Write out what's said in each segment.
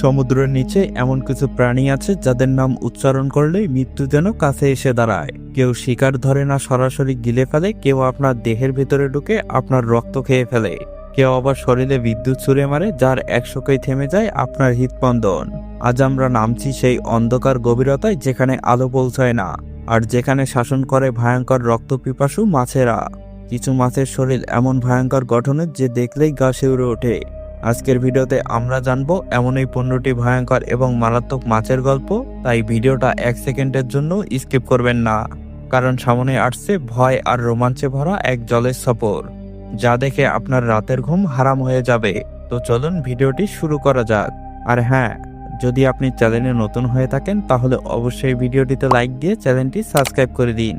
সমুদ্রের নিচে এমন কিছু প্রাণী আছে যাদের নাম উচ্চারণ করলেই মৃত্যু যেন কাছে এসে দাঁড়ায়। কেউ শিকার ধরে না সরাসরি গিলে ফেলে, কেউ আপনার দেহের ভিতরে ঢুকে আপনার রক্ত খেয়ে ফেলে। কেউ আবার শরীরে বিদ্যুৎ ছুঁড়ে মারে, যার একশোকেই থেমে যায় আপনার হৃদস্পন্দন আজ আমরা নামছি সেই অন্ধকার গভীরতায় যেখানে আলো পৌঁছায় না, আর যেখানে শাসন করে ভয়ঙ্কর রক্ত পিপাসু মাছেরা। কিছু মাছের শরীর এমন ভয়ঙ্কর গঠনের যে দেখলেই গা শিউরে ওঠে। আজকের ভিডিওতে আমরা জানব এমন এই পনেরোটি ভয়ঙ্কর এবং মারাত্মক মাছের গল্প, তাই ভিডিওটা এক সেকেন্ডের জন্য স্কিপ করবেন না। কারণ সামনে আসছে ভয় আর রোমাঞ্চে ভরা এক জলের সফর যা দেখে আপনার রাতের ঘুম হারাম হয়ে যাবে। তো চলুন ভিডিওটি শুরু করা যাক। আর হ্যাঁ যদি আপনি চ্যানেলে নতুন হয়ে থাকেন, তাহলে অবশ্যই ভিডিওটিতে লাইক দিয়ে চ্যানেলটি সাবস্ক্রাইব করে দিন।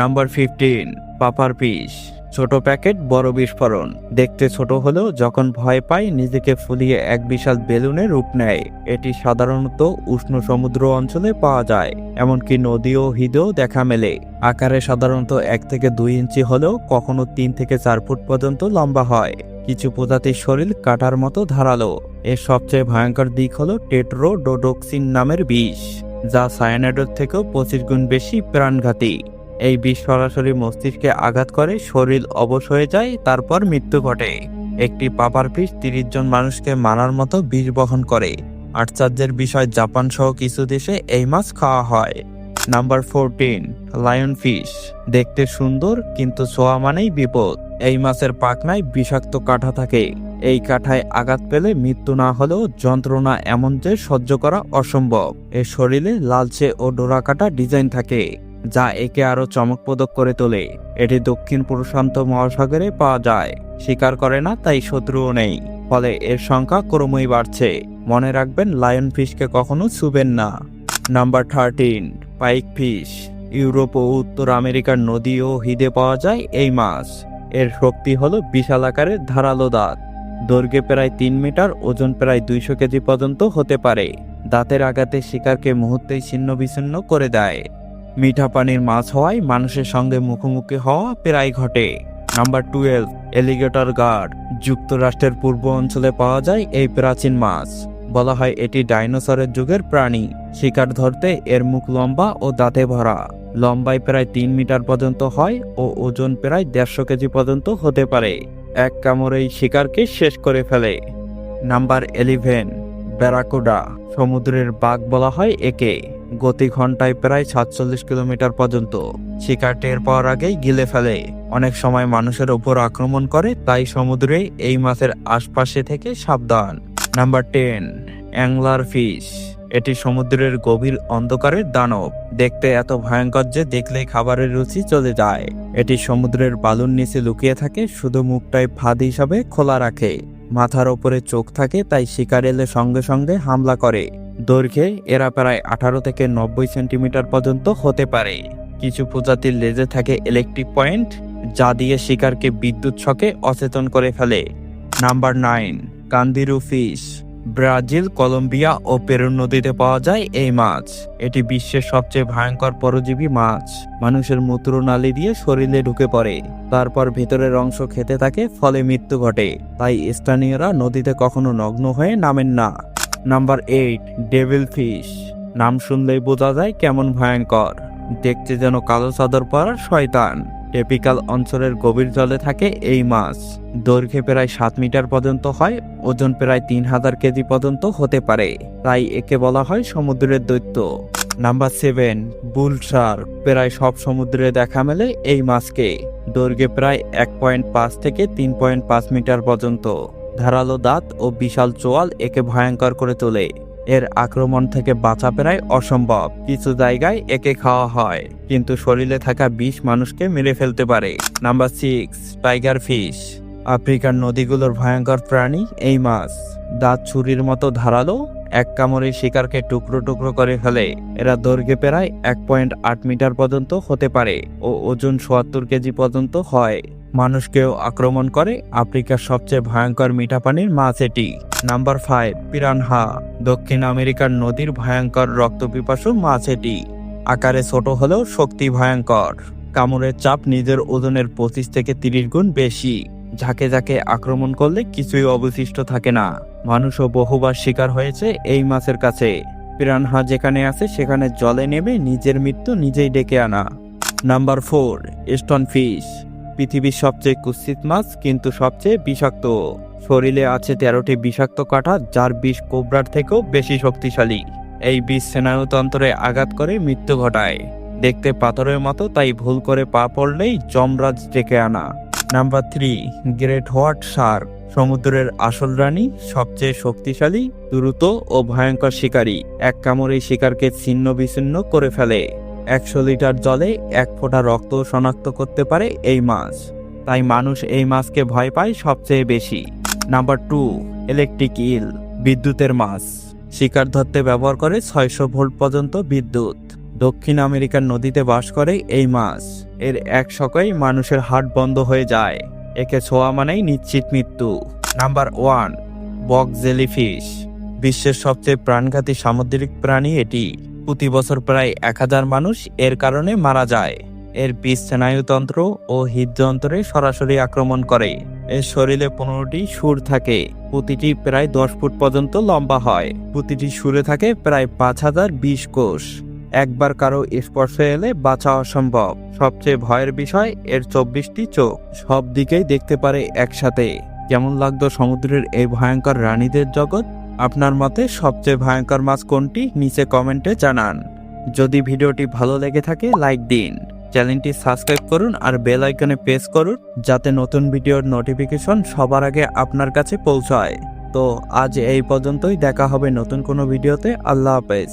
Number fifteen, puffer fish. ছোট প্যাকেট, বড় বিস্ফোরণ। দেখতে ছোট হলেও যখন ভয় পায়, নিজেকে ফুলিয়ে এক বিশাল বেলুনে রূপ নেয়। এটি সাধারণত উষ্ণ সমুদ্র অঞ্চলে পাওয়া যায়, এমনকি নদী ও হ্রদেও দেখা মেলে। আকারে সাধারণত এক থেকে দুই ইঞ্চি হলেও কখনো তিন থেকে চার ফুট পর্যন্ত লম্বা হয়। কিছু প্রজাতির শরীর কাটার মতো ধারালো। এর সবচেয়ে ভয়ঙ্কর দিক হলো টেট্রোডোডক্সিন নামের বিষ, যা সায়ানাইডের থেকেও পঁচিশ গুণ বেশি প্রাণঘাতী। এই বিষ সরাসরি মস্তিষ্কে আঘাত করে, শরীর অবশ হয়ে যায়, তারপর মৃত্যু ঘটে। একটি পাপার পিস তিরিশ জন মানুষকে মারার মতো বিষ বহন করে। আশ্চর্যের বিষয়, জাপান সহ কিছু দেশে এই মাছ খাওয়া হয়। Number fourteen, lion fish. দেখতে সুন্দর, কিন্তু ছোঁয়া মানেই বিপদ। এই মাছের পাখনায় বিষাক্ত কাঠা থাকে। এই কাঠায় আঘাত পেলে মৃত্যু না হলেও যন্ত্রণা এমন যে সহ্য করা অসম্ভব। এর শরীরে লালচে ও ডোরা কাটা ডিজাইন থাকে। যা একে আরও চমকপ্রদক করে তোলে। এটি দক্ষিণ প্রশান্ত মহাসাগরে পাওয়া যায়। শিকার করে না, তাই শত্রুও নেই। ফলে এর সংখ্যা ক্রমই বাড়ছে। মনে রাখবেন লায়ন ফিশকে কখনো ছুবেন না। Number thirteen pike fish Europe ও উত্তর আমেরিকার নদী ও হ্রদে পাওয়া যায় এই মাছ। এর শক্তি হলো বিশাল আকারের ধারালো দাঁত। দৈর্ঘ্যে প্রায় তিন মিটার, ওজন প্রায় দুইশো কেজি পর্যন্ত হতে পারে। দাঁতের আঘাতে শিকারকে মুহূর্তেই ছিন্ন বিচ্ছিন্ন করে দেয়। মিঠা পানির মাছ হওয়ায় মানুষের সঙ্গে মুখোমুখি হওয়া প্রায় ঘটে। নাম্বার টুয়েলভ, এলিগেটর গার্ড, যুক্তরাষ্ট্রের পূর্ব অঞ্চলে পাওয়া যায় এই প্রাচীন মাছ। বলা হয় এটি ডাইনোসরের যুগের প্রাণী। শিকার ধরতে এর মুখ লম্বা ও দাঁতে ভরা। লম্বায় প্রায় তিন মিটার পর্যন্ত হয় ও ওজন প্রায় দেড়শো কেজি পর্যন্ত হতে পারে। এক কামড়েই শিকারকে শেষ করে ফেলে। নাম্বার এলিভেন ব্যারাকুডা, সমুদ্রের বাঘ বলা হয় একে। গতি ঘন্টায় প্রায় সাতচল্লিশ কিলোমিটার পর্যন্ত। শিকার টের পাওয়ার আগেই গিলে ফেলে। অনেক সময় মানুষের উপর আক্রমণ করে, তাই সমুদ্রে এই মাছের আশপাশে থেকে সাবধান। Number ten, angler fish. এটি সমুদ্রের গভীর অন্ধকারের দানব। দেখতে এত ভয়ঙ্কর যে দেখলেই খাবারের রুচি চলে যায়। এটি সমুদ্রের বালুর নিচে লুকিয়ে থাকে, শুধু মুখটাই ফাঁদ হিসাবে খোলা রাখে। মাথার ওপরে চোখ থাকে, তাই শিকার এলে সঙ্গে সঙ্গে হামলা করে। দৈর্ঘ্যে এরা প্রায় আঠারো থেকে নব্বই সেন্টিমিটার পর্যন্ত হতে পারে। কিছু প্রজাতির লেজে থাকে ইলেকট্রিক পয়েন্ট যা দিয়ে শিকারকে বিদ্যুৎ ছকে অচেতন করে ফেলে। Number nine candiru fish Brazil, Colombia ও পেরু নদীতে পাওয়া যায় এই মাছ। এটি বিশ্বের সবচেয়ে ভয়ঙ্কর পরজীবী মাছ। মানুষের মূত্রনালী দিয়ে শরীরে ঢুকে পড়ে। তারপর ভেতরের অংশ খেতে থাকে, ফলে মৃত্যু ঘটে। তাই স্থানীয়রা নদীতে কখনো নগ্ন হয়ে নামেন না। Number eight, devil fish. নাম শুনলেই বোঝা যায় কেমন ভয়ঙ্কর। দেখতে যেন কালো চাদর পরা শয়তান। টেপিক্যাল অঞ্চলের গভীর জলে থাকে এই মাছ। দৈর্ঘ্যে প্রায় সাত মিটার পর্যন্ত হয়, ওজন প্রায় তিন হাজার কেজি পর্যন্ত হতে পারে। তাই একে বলা হয় সমুদ্রের দৈত্য। Number seven, bull shark. প্রায় সব সমুদ্রে দেখা মেলে এই মাছকে। দৈর্ঘ্যে প্রায় এক পয়েন্ট পাঁচ থেকে তিন পয়েন্ট পাঁচ মিটার পর্যন্ত। ধারালো দাঁত ও বিশাল চোয়াল একে ভয়ঙ্কর করে তোলে। এর আক্রমণ থেকে বাঁচা প্রায় অসম্ভব। কিছু জায়গায় একে খাওয়া হয়, কিন্তু শরীরে থাকা বিষ মানুষকে মেরে ফেলতে পারে। নাম্বার সিক্স টাইগার ফিশ আফ্রিকার নদীগুলোর ভয়ঙ্কর প্রাণী এই মাছ। দাঁত ছুরির মতো ধারালো, এক কামড়ে শিকারকে টুকরো টুকরো করে ফেলে। এরা দৈর্ঘ্যে প্রায় এক পয়েন্ট আট মিটার পর্যন্ত হতে পারে ও ওজন সোয়াত্তর কেজি পর্যন্ত হয়। মানুষকেও আক্রমণ করে আফ্রিকার সবচেয়ে ভয়ঙ্কর মিঠা পানির মাছ এটি। নাম্বার ফাইভ, পিরানহা, দক্ষিণ আমেরিকার নদীর ভয়ঙ্কর রক্তপিপাসু মাছ এটি আকারে ছোট হলেও শক্তি ভয়ঙ্কর। কামড়ের চাপ নিজের ওজনের পঁচিশ থেকে তিরিশ গুণ বেশি। ঝাঁকে ঝাঁকে আক্রমণ করলে কিছুই অবশিষ্ট থাকে না। মানুষও বহুবার শিকার হয়েছে এই মাছের কাছে। পিরানহা যেখানে আছে সেখানে জলে নেমে নিজের মৃত্যু নিজেই ডেকে আনা। নাম্বার ফোর স্টোন ফিশ পৃথিবীর সবচেয়ে কুৎসিত মাছ, কিন্তু সবচেয়ে বিষাক্ত। শরীরে আছে তেরোটি বিষাক্ত কাঁটা, যার বিষ কোবরার থেকেও বেশি শক্তিশালী। এই বিষ স্নায়ুতন্ত্রে আঘাত করে মৃত্যু ঘটায়। দেখতে পাথরের মতো, তাই ভুল করে পা পড়লেই যমরাজ ডেকে আনা। Number three, great white shark সমুদ্রের আসল রানী, সবচেয়ে শক্তিশালী, দ্রুত ও ভয়ঙ্কর শিকারী। এক কামড়ে শিকারকে ছিন্ন বিচ্ছিন্ন করে ফেলে। একশো লিটার জলে এক ফোঁটা রক্ত শনাক্ত করতে পারে এই মাছ। তাই মানুষ এই মাছকে ভয় পায় সবচেয়ে বেশি। নাম্বার টু ইলেকট্রিক ইল বিদ্যুতের মাছ। শিকার ধরতে ব্যবহার করে ছয়শো ভোল্ট পর্যন্ত বিদ্যুৎ। দক্ষিণ আমেরিকার নদীতে বাস করে এই মাছ। এর এক শকাই মানুষের হাট বন্ধ হয়ে যায়। একে ছোঁয়া মানেই নিশ্চিত মৃত্যু। Number one box jellyfish. বিশ্বের সবচেয়ে প্রাণঘাতী সামুদ্রিক প্রাণী এটি। প্রতি বছর প্রায় এক হাজার মানুষ এর কারণে মারা যায়। এর বিষ স্নায়ুতন্ত্র ও হৃদযন্ত্রে সরাসরি আক্রমণ করে। এর শরীরে পনেরোটি সুর থাকে। প্রতিটি প্রায় দশ ফুট পর্যন্ত লম্বা হয়। প্রতিটি সুরে থাকে প্রায় পাঁচ হাজার বিশ কোষ। একবার কারও স্পর্শে এলে বাঁচা অসম্ভব। সবচেয়ে ভয়ের বিষয়, এর চব্বিশটি চোখ। সব দিকেই দেখতে পারে একসাথে। কেমন লাগতো সমুদ্রের এই ভয়ঙ্কর রানীদের জগৎ? আপনার মতে সবচেয়ে ভয়ঙ্কর মাছ কোনটি? নিচে কমেন্টে জানান। যদি ভিডিওটি ভালো লেগে থাকে, লাইক দিন। চ্যানেলটি সাবস্ক্রাইব করুন আর বেল আইকনে প্রেস করুন যাতে নতুন ভিডিওর নোটিফিকেশন সবার আগে আপনার কাছে পৌঁছায়। তো আজ এই পর্যন্তই, দেখা হবে নতুন কোনো ভিডিওতে। আল্লাহ হাফেজ।